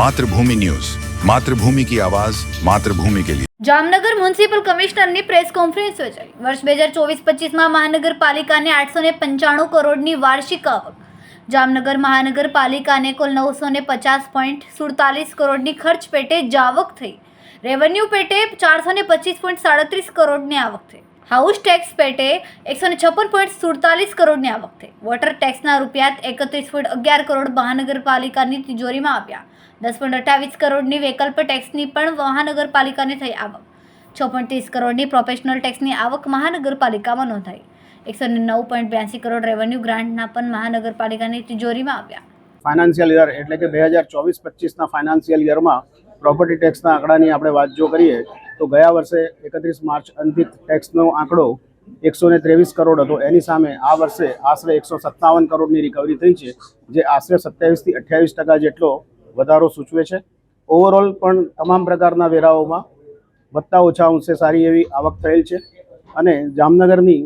Mathrubhumi news. Mathrubhumi કી આવાજ, માતૃભૂમિ કે લીએ જામનગર મ્યુનિસિપલ કમિશનરની પ્રેસ કોન્ફરન્સ યોજાઈ. વર્ષ બે હજાર ચોવીસ પચીસમાં મહાનગરપાલિકાને આઠસો ને પંચાણું કરોડની વાર્ષિક આવક. જામનગર મહાનગરપાલિકાને કુલ નવસો ને પચાસ પોઈન્ટ સુડતાલીસ કરોડની ખર્ચ પેટે જાવક થઈ. રેવન્યુ પેટે ચારસો ને પચીસ પોઈન્ટ સાડત્રીસ કરોડની આવક થઈ. હાઉસ ટેક્સ પેટે એકસો ને છપ્પન પોઈન્ટ સુડતાલીસ કરોડની આવક થઈ. વોટર ટેક્સના રૂપિયા એકત્રીસ પોઈન્ટ અગિયાર કરોડ મહાનગરપાલિકાની તિજોરીમાં આવ્યા. દસ પોઈન્ટ અઠ્ઠાવીસ કરોડની વૈકલ્પ ટેક્સની પણ મહાનગરપાલિકાને થઈ આવક. છ પોઈન્ટ ત્રીસ કરોડની પ્રોફેશનલ ટેક્સની આવક મહાનગરપાલિકામાં નોંધાઈ. એકસો ને નવ પોઈન્ટ બ્યાસી કરોડ રેવન્યુ ગ્રાન્ટના પણ મહાનગરપાલિકાની તિજોરીમાં આવ્યા. ફાઇનાન્શિયલ યર એટલે કે બે હજાર ચોવીસ પચીસના ફાઇનાન્શિયલ યરમાં પ્રોપર્ટી ટેક્સના આંકડાની આપણે વાત જો કરીએ તો ગયા વર્ષે એકત્રીસ માર્ચ અંતિત ટેક્સનો આંકડો એકસો ત્રેવીસ કરોડ હતો. એની સામે આ વર્ષે આશરે એકસો સત્તાવન કરોડની રિકવરી થઈ છે, જે આશરે સત્યાવીસથી અઠ્યાવીસ ટકા જેટલો વધારો સૂચવે છે. ઓવરઓલ પણ તમામ પ્રકારના વેરાઓમાં વત્તા ઓછા અંશે સારી એવી આવક થયેલ છે અને જામનગરની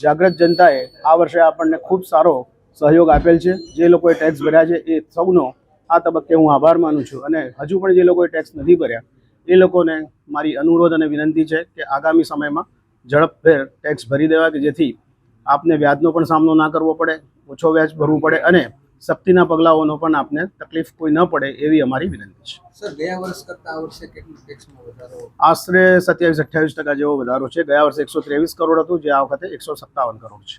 જાગૃત જનતાએ આ વર્ષે આપણને ખૂબ સારો સહયોગ આપેલ છે. જે લોકોએ ટેક્સ ભર્યા છે એ સૌનો આ તબક્કે હું આભાર માનું છું અને હજુ પણ જે લોકોએ ટેક્સ નથી ભર્યા, એ લોકોને મારી અનુરોધ અને વિનંતી છે કે આગામી સમયમાં ઝડપભેર ટેક્સ ભરી દેવા કે જેથી આપને વ્યાજનો પણ સામનો ના કરવો પડે ઓછો વ્યાજ ભરવું પડે અને સખ્તીના પગલાઓનો પણ આપને તકલીફ કોઈ ન પડે એવી અમારી વિનંતી છે. સર ગયા વર્ષ કરતા આ વર્ષે કેટલું ટેક્સમાં વધારો? આશરે સત્યાવીસ અઠ્યાવીસ ટકા જેવો વધારો છે. ગયા વર્ષે એકસો ત્રેવીસ કરોડ હતું જે આ વખતે એકસો સત્તાવન કરોડ છે.